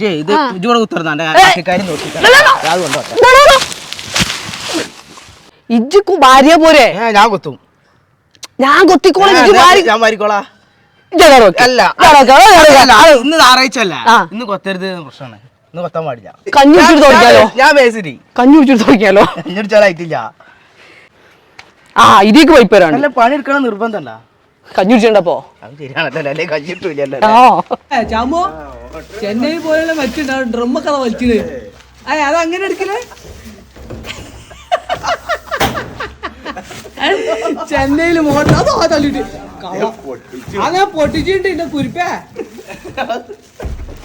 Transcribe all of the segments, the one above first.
ജേ ഇത് ഇജോടെ കാര്യം ഇജ്ജിക്കും ഭാര്യ പോരെ? ഞാൻ കുത്തും. ഞാൻ കൊത്തിക്കോളെ ഞാൻ. അല്ല ഇന്ന്. ഇന്ന് കൊത്തരുത് പ്രശ്നമാണ്. ഇന്ന് കൊത്താൻ പാടില്ല. കഞ്ഞി കുടിച്ചിട്ട് കഞ്ഞി കുടിച്ചിട്ട് ആ ഇതിക്ക് പൈപ്പ് പണി എടുക്കണം നിർബന്ധമല്ല കഞ്ഞി കുടിച്ചിട്ടുണ്ടപ്പോ അത് ശരിയാണല്ലോ അല്ലേ? കഞ്ഞിട്ടില്ലല്ലോ ആ ചാമോ ചെന്നൈ പോലുള്ള മറ്റുണ്ടാവും ഡ്രമ്മൊക്കെ വലിച്ചത് അയ്യ അത് അങ്ങനെ എടുക്കലേ? ചെന്നൈയിൽ മോട്ടർ അതോ പൊട്ടിച്ചിട്ടുണ്ട് എന്റെ കുരിപ്പേ.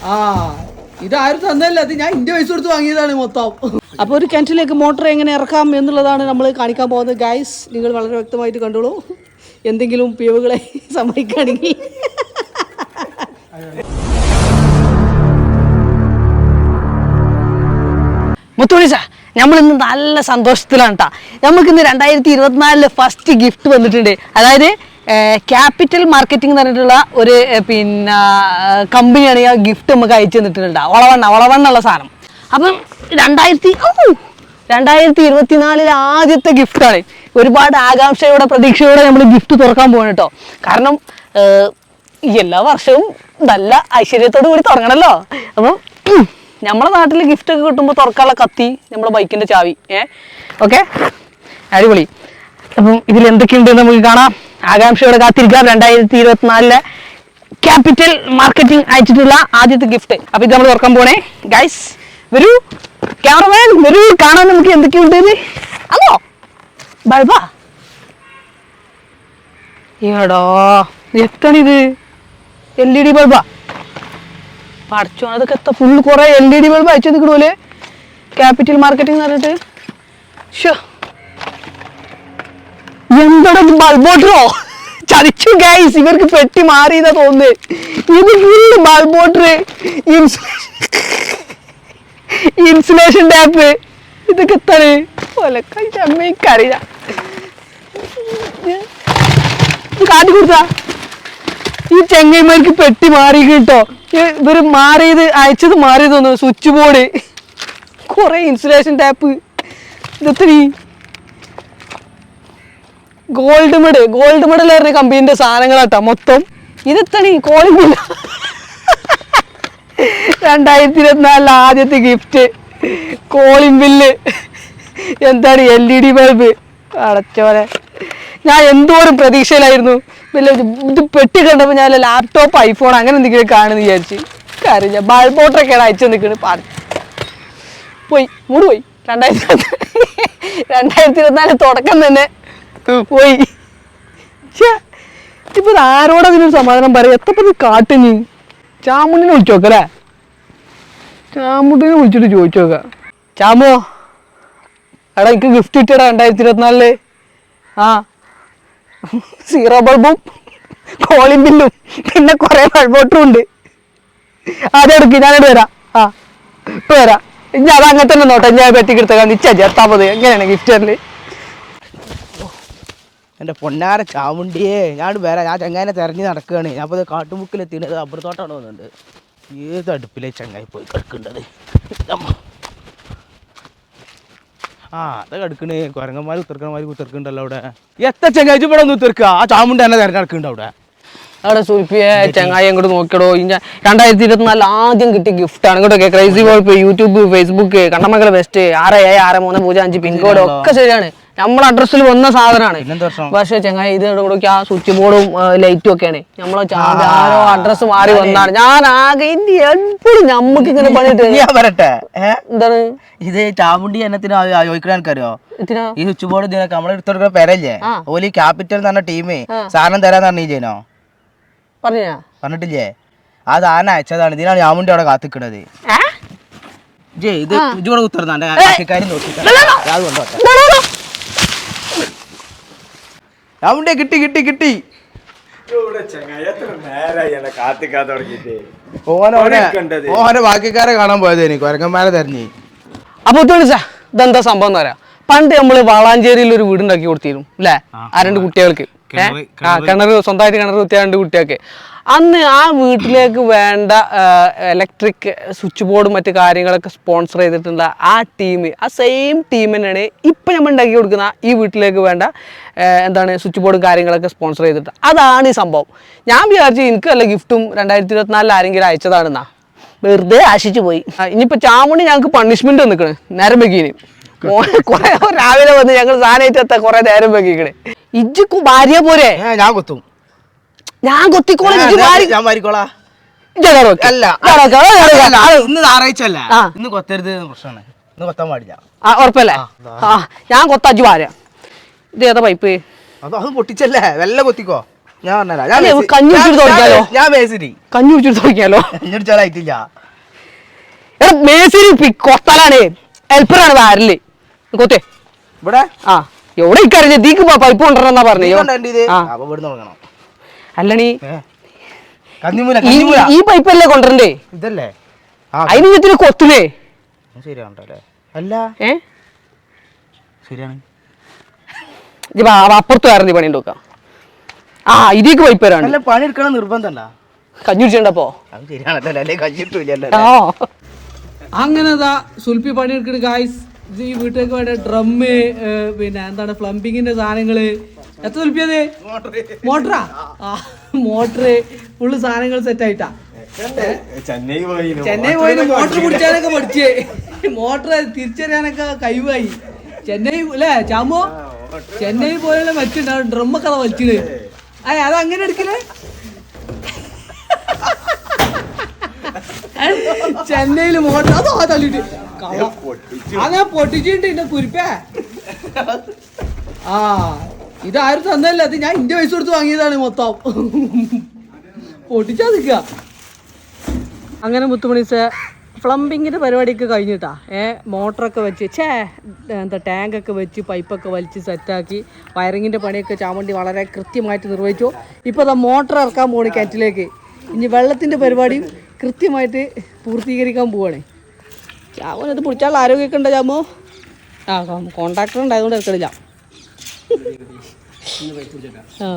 ആ ഇതാരും തന്നല്ല അത് ഞാൻ ഇന്റെ പൈസ കൊടുത്ത് വാങ്ങിയതാണ് മൊത്തം. അപ്പോൾ ഒരു കിണറ്റിലേക്ക് മോട്ടർ എങ്ങനെ ഇറക്കാം എന്നുള്ളതാണ് നമ്മൾ കാണിക്കാൻ പോകുന്നത്. ഗൈസ് നിങ്ങൾ വളരെ വ്യക്തമായിട്ട് കണ്ടോളൂ. എന്തെങ്കിലും പിഴവുകളെ സമ്മതിക്കുകയാണെങ്കിൽ. മുത്തുവിളിച്ച നമ്മളിന്ന് നല്ല സന്തോഷത്തിലാണ് കേട്ടോ നമുക്ക് ഇന്ന് രണ്ടായിരത്തി ഇരുപത്തിനാലിൽ ഫസ്റ്റ് ഗിഫ്റ്റ് വന്നിട്ടുണ്ട്. അതായത് ക്യാപിറ്റൽ മാർക്കറ്റിംഗ് എന്ന് പറഞ്ഞിട്ടുള്ള ഒരു പിന്നെ കമ്പനിയാണ് ഈ ഗിഫ്റ്റ് നമുക്ക് അയച്ചു തന്നിട്ടുണ്ട്. വളവണ്ണ വളവണ്ണുള്ള സാധനം. അപ്പം രണ്ടായിരത്തി! രണ്ടായിരത്തി ഇരുപത്തിനാലിലെ ആദ്യത്തെ ഗിഫ്റ്റാണ്. ഒരുപാട് ആകാംക്ഷയോടെ പ്രതീക്ഷയോടെ നമ്മൾ ഗിഫ്റ്റ് തുറക്കാൻ പോകണം കേട്ടോ. കാരണം എല്ലാ വർഷവും നല്ല ഐശ്വര്യത്തോടു കൂടി തുടങ്ങണല്ലോ. അപ്പം നമ്മുടെ നാട്ടിൽ ഗിഫ്റ്റ് ഒക്കെ കിട്ടുമ്പോൾ തുറക്കാനുള്ള കത്തി നമ്മുടെ ബൈക്കിന്റെ ചാവി ഏ? ഓക്കെ? അടിപൊളി. അപ്പം ഇതിൽ എന്തൊക്കെയുണ്ട് നമുക്ക് കാണാം. ആകാംക്ഷയോടെ കാത്തിരിക്കാം. രണ്ടായിരത്തി ഇരുപത്തിനാലിലെ ക്യാപിറ്റൽ മാർക്കറ്റിംഗ് അയച്ചിട്ടുള്ള ആദ്യത്തെ ഗിഫ്റ്റ് അപ്പൊ ഇത് നമ്മൾ തുറക്കാൻ പോണേ. ഗൈസ് വരൂ. ക്യാമറമാൻ വരൂ കാണാൻ നമുക്ക് എന്തൊക്കെയുണ്ട്? അതോ ബൾബാ. എടോ എത്തണിത് എൽ ഇ ഡി ബൾബാ. പഠിച്ചു അതൊക്കെ എത്ര ഫുൾ കുറെ എൽ ഇ ഡി ബൾബ് അയച്ചു നിൽക്കണോലെ ക്യാപിറ്റൽ മാർക്കറ്റിംഗ് എന്ന് പറഞ്ഞിട്ട്. ഷോ എന്താണ് ബൾബോട്ടറോ ചതിച്ചു ഗൈസ് ഇവർക്ക് പെട്ടി മാറിയതാ തോന്നുന്നത് ഇത് ഫുള്ള് ബൾബോട്ടർ ഇൻസുലേഷൻ ടാപ്പ് ഇതൊക്കെ എത്താണ്? ഒലക്കൈ അമ്മയ്ക്കറിയില്ല കാട്ടി കൊടുത്താ? ഈ ചെങ്ങൈമാർക്ക് പെട്ടി മാറി കേട്ടോ ഇവർ മാറിയത് അയച്ചത് മാറി തോന്നുന്നു സ്വിച്ച് ബോർഡ് കുറെ ഇൻസുലേഷൻ ടാപ്പ് ഇതെത്തിരി ഗോൾഡ് മെഡൽ ഗോൾഡ് മെഡൽ പറഞ്ഞ കമ്പനിന്റെ സാധനങ്ങളാട്ടോ മൊത്തം. ഇതെത്തണി കോളിംഗ് രണ്ടായിരത്തി ഇരുപത്തിനാലിലെ ആദ്യത്തെ ഗിഫ്റ്റ് കോളിംഗ് ബില്ല് എന്താണ് എൽ ഇ ഡി ബൾബ് അടച്ചോലെ ഞാൻ എന്തോരം പ്രതീക്ഷയിലായിരുന്നു. വല്ല ഇത് പെട്ടി കണ്ടപ്പോൾ ഞാൻ ലാപ്ടോപ്പ് ഐഫോൺ അങ്ങനെ എന്തെങ്കിലും കാണുമെന്ന് വിചാരിച്ചു കാര്യം ഞാൻ ബൾബോട്ടൊക്കെയാണ് അയച്ചു നിൽക്കുന്നത് പാട് പോയി മൂട് പോയി. രണ്ടായിരത്തി രണ്ടായിരത്തി ഇരുപത്തിനാല് തുടക്കം തന്നെ. പോയി. ഛേ, ഇപ്പൊ ഇത് ആരോടാ ഇതിനൊരു സമാധാനം പറയാം എത്ര ഇത് കാട്ടിനി ചാമുണ്ടിനെ വിളിച്ചു നോക്കല്ലേ ചാമുണ്ടിനെ വിളിച്ചിട്ട് ചോദിച്ചു നോക്കാം ചാമോ എടാ എനിക്ക് ഗിഫ്റ്റ് കിട്ടിയടാ രണ്ടായിരത്തി ഇരുപത്തിനാലിൽ ആ. സീറോ ബൾബും കോളിംഗ് ബില്ലും പിന്നെ കുറെ ബൾബോട്ടും ഉണ്ട്. അതെടുക്ക് ഞാനിവിടെ വരാം. ആ ഇപ്പൊ വരാം. ഇനി അത് അങ്ങനെ തന്നെ നോട്ടെ. ഞാൻ പെട്ടിക്കെടുത്ത കണ്ട് ഇച്ചാ ചേർത്താ മതി എങ്ങനെയാണ് ഗിഫ്റ്റ് തരൽ? എന്റെ പൊന്നാര ചാമുണ്ടിയേ ഞാൻ വേറെ ഞാൻ ചങ്ങാനെ തെരഞ്ഞു നടക്കുകയാണ് ഞാൻ അപ്പോൾ റബ്ബർ തോട്ടമാണ് വന്നിട്ടുണ്ട് ഏത് അടുപ്പിലെ ചങ്ങായി പോയി കിടക്കേണ്ടത്. ആ അത് കിടക്കണേ. കുരങ്ങന്മാർ ഉത്തർക്കന്മാർ കുത്തിർക്കുന്നുണ്ടല്ലോ അവിടെ. എത്ര ചങ്ങായി ഇവിടെ ഒന്ന് ഉത്തർക്കുക ആ ചാമുണ്ടി തന്നെ തിരഞ്ഞെടുക്കുന്നുണ്ട് അവിടെ. അവിടെ സൂപ്പിയെ ചങ്ങായി അങ്ങോട്ട് നോക്കിയടോ. ഇഞ്ഞ രണ്ടായിരത്തി ഇരുപത്തിനാലിൽ ആദ്യം കിട്ടിയ ഗിഫ്റ്റാണ് ഇങ്ങോട്ടൊക്കെ ക്രൈസി വോൾപ്പ് യൂട്യൂബ് ഫേസ്ബുക്ക് കണ്ണമംഗല ബെസ്റ്റ് ആറ് ഏഴ് ആറ് മൂന്ന് പൂജ്യം അഞ്ച് പിൻകോഡ് ഒക്കെ ശരിയാണ്. നമ്മളെ അഡ്രസ്സിൽ വന്ന സാധനമാണ് പക്ഷെ ചങ്ങായി ഇത് കൂടെ ആ സ്വിച്ച് ബോർഡും ലൈറ്റും ഒക്കെയാണ്. നമ്മളെ ആരോ അഡ്രസ്സ് മാറി വന്നാണ്. ഞാൻ ആകെ ഇനി എപ്പോഴും നമുക്ക് ഇങ്ങനെ പണിയിട്ട് ഞാൻ പറയട്ടെ. എന്താണ്? ഇത് ചാമുണ്ടി എന്നത്തിന് ഈ സ്വിച്ച് ബോർഡ് ഇതിനൊക്കെ നമ്മൾ എടുത്തൊടുക്കുന്ന പേരല്ലേ. ഓലി ക്യാപിറ്റൽ എന്ന് പറഞ്ഞ ടീമേ സാധനം തരാന്ന് പറഞ്ഞില്ലേനോ? പറഞ്ഞാ പറഞ്ഞിട്ടില്ലേ? ആ സാധനം അയച്ചതാണ്. ഇതിനാണ് ചാമുണ്ടി അവിടെ കാത്തിക്കണത്. ജെ ഇത് ഉത്തരം തന്നെ കാര്യം നോക്കി അത് ചാമുണ്ടിയെ കിട്ടി കിട്ടി കിട്ടി. ഓനെ ഓനെ ബാക്കിക്കാരെ കാണാൻ പോയത് എനിക്ക് കൊരങ്ങന്മാരെ തെരഞ്ഞു. അപ്പൊ ഇതെന്താ സംഭവം എന്ന് പറയാം. പണ്ട് നമ്മൾ വളാഞ്ചേരിയിൽ ഒരു വീടുണ്ടാക്കി കൊടുത്തിരുന്നു അല്ലേ? ആ രണ്ട് കുട്ടികൾക്ക്. ആ കിണർ സ്വന്തമായിട്ട് കിണർ കുത്തിയാണ്ട് കുട്ടിയൊക്കെ അന്ന് ആ വീട്ടിലേക്ക് വേണ്ട ഇലക്ട്രിക് സ്വിച്ച് ബോർഡും മറ്റു കാര്യങ്ങളൊക്കെ സ്പോൺസർ ചെയ്തിട്ടുള്ള ആ ടീം ആ സെയിം ടീം തന്നെയാണ് ഇപ്പം നമ്മൾ ഉണ്ടാക്കി കൊടുക്കുന്ന ഈ വീട്ടിലേക്ക് വേണ്ട എന്താണ് സ്വിച്ച് ബോർഡും കാര്യങ്ങളൊക്കെ സ്പോൺസർ ചെയ്തിട്ട്. അതാണ് ഈ സംഭവം. ഞാൻ വിചാരിച്ചു എനിക്ക് അല്ല ഗിഫ്റ്റും രണ്ടായിരത്തി ഇരുപത്തിനാലിൽ ആരെങ്കിലും അയച്ചതാണെന്നാ. വെറുതെ ആശിച്ചു പോയി. ഇനിയിപ്പോൾ ചാമുണ്ടി ഞങ്ങൾക്ക് പണിഷ്മെന്റ് നിൽക്കണേ നേരം മോനെ കുറെ രാവിലെ വന്ന് ഞങ്ങൾ സാധനമായിട്ട് കുറെ നേരം വെക്കിക്കണേ ഇജ്ജിക്കും ഭാര്യ പോരെ? ഞാൻ കൊത്തും. ഞാൻ കൊത്തിക്കോളാം ഇജ്ജ് ഞാൻ- ഭാര്യ വെക്ക്. അല്ല ഇന്ന്. ഇന്ന് കൊത്തരുത് പ്രശ്നമാണ്. ഇന്ന് കൊത്താൻ പാടില്ല. ആ ഉറപ്പല്ലേ? ആ ഞാൻ കൊത്താജു ഭാര്യ. ഇത് ഏതാ പൈപ്പ്? അത് അത് പൊട്ടിച്ചല്ലേ? വെല്ല കൊത്തിക്കോ. ഞാൻ. ഞാൻ കഞ്ഞി ഞാൻ- ഞാൻ- തുടങ്ങിയാലോ? ഞാൻ മേസിരി കഞ്ഞി കുടിച്ചിട്ട് കഞ്ഞടിച്ചാലായിട്ടില്ല കൊത്തലാണ്. ഹെൽപ്പറാണ് വാരൽ കൊത്തേ ഇവിടെ? ആ. എവിടെ ഇക്കറിഞ്ഞ തീക്ക് പൈപ്പ് കൊണ്ടുവരണമെന്നാ പറഞ്ഞു. അല്ലണി. ഈ പൈപ്പ് അല്ലേ പൈപ്പല്ലേ കൊണ്ടുവരണ്ടേ? ഇതല്ലേ? അതിന് ഇതിന് കൊത്തുലേ? അല്ല? ഏ? ശരിയാണ്. ഇജ്ജ് വാ, വാ, അപ്പുറത്ത് വേറെ നീ പണി നോക്കാം. ആ ഇതിക്ക് പൈപ്പ് വരാണ് അല്ല പണി എടുക്കണം നിർബന്ധമല്ല കഞ്ഞി കുടിച്ചിട്ടുണ്ടപ്പോ? അത് ശരിയാണല്ലോ അല്ലേ? കഞ്ഞിട്ടില്ലല്ലോ ആ. അങ്ങനെ സുൽപ്പി പണിയെടുക്കണ ഗായ്സ് ഇത് ഈ വീട്ടിലേക്ക് വേണ്ട ഡ്രമ്മ് പിന്നെ എന്താണ് പ്ലംബിങ്ങിന്റെ സാധനങ്ങൾ. എത്ര സുൽപ്പിയത് മോട്ടറാ? മോട്ടറ്. ഫുള്ള് സാധനങ്ങൾ സെറ്റ് ആയിട്ടാ. ചെന്നൈ പോയി ചെന്നൈ പോയി മോട്ടർ പിടിച്ചാനൊക്കെ പഠിച്ചേ. മോട്ടർ തിരിച്ചറിയാനൊക്കെ കഴിവായി. ചെന്നൈ അല്ലേ ചാമോ? ചെന്നൈ പോലെയുള്ള മറ്റുണ്ടാവും ഡ്രമ്മൊക്കെ അതാ വലിച്ചത്. അയ അത് അങ്ങനെ എടുക്കലേ? ചെന്നൈയിൽ മോട്ടർ അതോ തള്ളിട്ട് അതാ പൊട്ടിച്ചിട്ടുണ്ട് എന്റെ കുരിപ്പേ. ആ ഇതാരും തന്നല്ല അത് ഞാൻ ഇന്റെ പൈസ കൊടുത്ത് വാങ്ങിയതാണ് മൊത്തം. പൊട്ടിച്ചാ നിൽക്കുക അങ്ങനെ മുത്തുമണിച്ച പ്ലംബിങ്ങിന്റെ പരിപാടിയൊക്കെ കഴിഞ്ഞിട്ടാ ഏ മോട്ടറൊക്കെ വെച്ച് ഛേ എന്താ ടാങ്കൊക്കെ വെച്ച് പൈപ്പൊക്കെ വലിച്ച് സെറ്റാക്കി വയറിങ്ങിന്റെ പണിയൊക്കെ ചാമണ്ടി വളരെ കൃത്യമായിട്ട് നിർവഹിച്ചു. ഇപ്പോൾ അതാ മോട്ടർ ഇറക്കാൻ പോകണേ കിണറ്റിലേക്ക്. ഇനി വെള്ളത്തിന്റെ പരിപാടിയും കൃത്യമായിട്ട് പൂർത്തീകരിക്കാൻ പോവാണ്. ഇത് പിടിച്ചാൽ ആരോഗ്യമൊക്കെ ഉണ്ടോ ചാമോ? ആ കോണ്ടാക്ടർ ഉണ്ടായതുകൊണ്ട് എടുക്കണില്ല. ആ.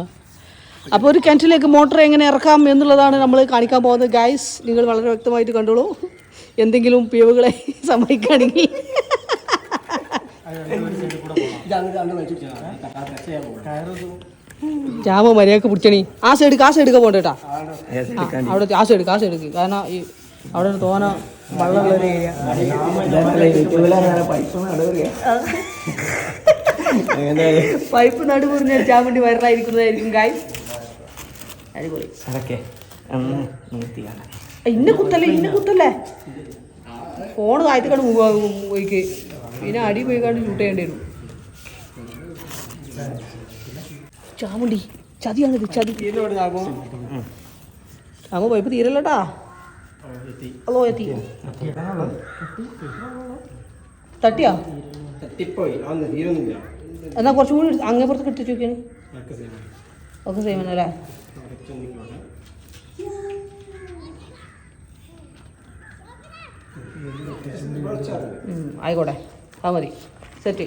അപ്പോൾ ഒരു കിണറ്റിലേക്ക് മോട്ടർ എങ്ങനെ ഇറക്കാം എന്നുള്ളതാണ് നമ്മൾ കാണിക്കാൻ പോകുന്നത്. ഗൈസ് നിങ്ങൾ വളരെ വ്യക്തമായിട്ട് കണ്ടോളൂ. എന്തെങ്കിലും പിഴവുകളെ സമ്മതിക്കുകയാണെങ്കിൽ. ജാമ മര്യാദയ്ക്ക് പിടിച്ചണി. ആ സൈഡ് ആ സൈഡ് പോകണ്ട കേട്ടാ. ആ, അവിടെ ആ സൈഡ് ആ സൈഡ് കാരണം ഈ അവിടെ തോന്നാ തോന ഏരിയ. പൈപ്പ് നടുപുറിഞ്ഞ വെച്ചാൽ വേണ്ടി വൈറലായിരിക്കുന്നതായിരിക്കും ഗൈസ് അടിപൊളി. ഇന്ന കുത്തല്ലേ ഇന്ന കുത്തല്ലേ? ഫോണ് താഴ്ത്തിക്കാണ്ട് പോയിക്ക്. പിന്നെ അടി പോയിക്കാണ്ട് ഷൂട്ട് ചെയ്യേണ്ടി വരും. ചാമുണ്ടി ചതിയാണിത് ചതി. ചാമ പൈപ്പ് തീരല്ലട്ടാ. ഹലോ എത്തി. തട്ടിയാ? എന്നാ കുറച്ചും കൂടി അങ്ങേ പുറത്ത് കിട്ടി ഒക്കെ സെയിം തന്നെ അല്ലേ? ആയിക്കോട്ടെ. അത് മതി. സെറ്റ്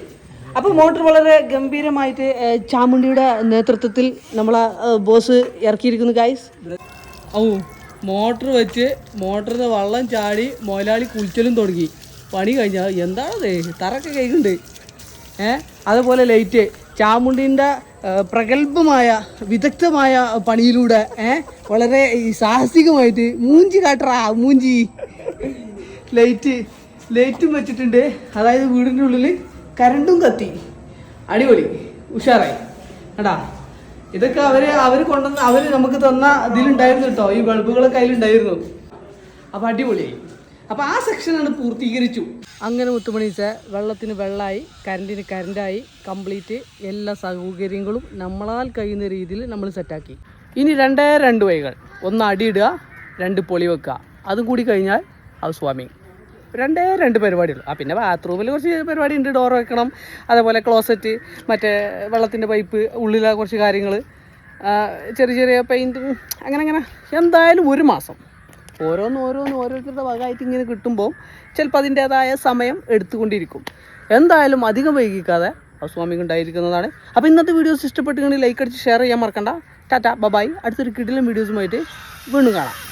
അപ്പോൾ മോട്ടർ വളരെ ഗംഭീരമായിട്ട് ചാമുണ്ടിയുടെ നേതൃത്വത്തിൽ നമ്മളെ ബോസ് ഇറക്കിയിരിക്കുന്നു ഗൈസ് ഓ മോട്ടർ വെച്ച് മോട്ടറിന് വെള്ളം ചാടി മുതലാളി കുളിച്ചലും തുടങ്ങി. പണി കഴിഞ്ഞാൽ എന്താണത്? തറക്കെ കഴിക്കുന്നുണ്ട് ഏ? അതുപോലെ ലൈറ്റ്. ചാമുണ്ടിന്റെ പ്രഗത്ഭമായ വിദഗ്ധമായ പണിയിലൂടെ ഏ വളരെ സാഹസികമായിട്ട് മൂഞ്ചി കാട്ടറാ മൂഞ്ചി. ലൈറ്റ് ലൈറ്റും വെച്ചിട്ടുണ്ട്. അതായത് വീടിന്റെ ഉള്ളിൽ കരണ്ടും കത്തി. അടിപൊളി. ഉഷാറായി. കേട്ടാ ഇതൊക്കെ അവർ അവർ കൊണ്ടുവന്ന അവർ നമുക്ക് തന്ന ഇതിലുണ്ടായിരുന്നു കേട്ടോ. ഈ ബൾബുകൾ കയ്യിലുണ്ടായിരുന്നു. അപ്പൊ അടിപൊളിയായി അപ്പൊ ആ സെക്ഷനാണ് പൂർത്തീകരിച്ചു. അങ്ങനെ മുത്തുമണീച്ച വെള്ളത്തിന് വെള്ളമായി കരണ്ടിന് കരണ്ടായി കംപ്ലീറ്റ് എല്ലാ സൗകര്യങ്ങളും നമ്മളാൽ കഴിയുന്ന രീതിയിൽ നമ്മൾ സെറ്റാക്കി ഇനി രണ്ടേ രണ്ട് വഴികൾ. ഒന്ന് അടിയിടുക രണ്ട് പൊളി വെക്കുക. അതും കൂടി കഴിഞ്ഞാൽ ഹൗസ് വാമിങ് രണ്ടേ രണ്ട് പരിപാടിയുള്ളൂ. ആ പിന്നെ ബാത്റൂമിൽ കുറച്ച് പരിപാടി ഉണ്ട് ഡോർ വെക്കണം. അതേപോലെ ക്ലോസറ്റ് മറ്റേ വെള്ളത്തിന്റെ പൈപ്പ് ഉള്ളിലെ കുറച്ച് കാര്യങ്ങൾ ചെറിയ ചെറിയ പെയിന്റും അങ്ങനെ അങ്ങനെ. എന്തായാലും ഒരു മാസം. ഓരോന്ന് ഓരോന്ന് ഓരോരുത്തരുടെ വകയായിട്ട് ഇങ്ങനെ കിട്ടുമ്പോൾ ചിലപ്പോൾ അതിന്റേതായ സമയം എടുത്തുകൊണ്ടിരിക്കും. എന്തായാലും അധികം വൈകിക്കാതെ ആ സ്വാമി ഉണ്ടായിരിക്കുന്നതാണ്. അപ്പോൾ ഇന്നത്തെ വീഡിയോസ് ഇഷ്ടപ്പെട്ടുകൊണ്ട് ലൈക്ക് അടിച്ച് ഷെയർ ചെയ്യാൻ മറക്കണ്ട. ടാറ്റ ബബായ് അടുത്തൊരു കിടിലം വീഡിയോസുമായിട്ട് വീണ്ടും കാണാം.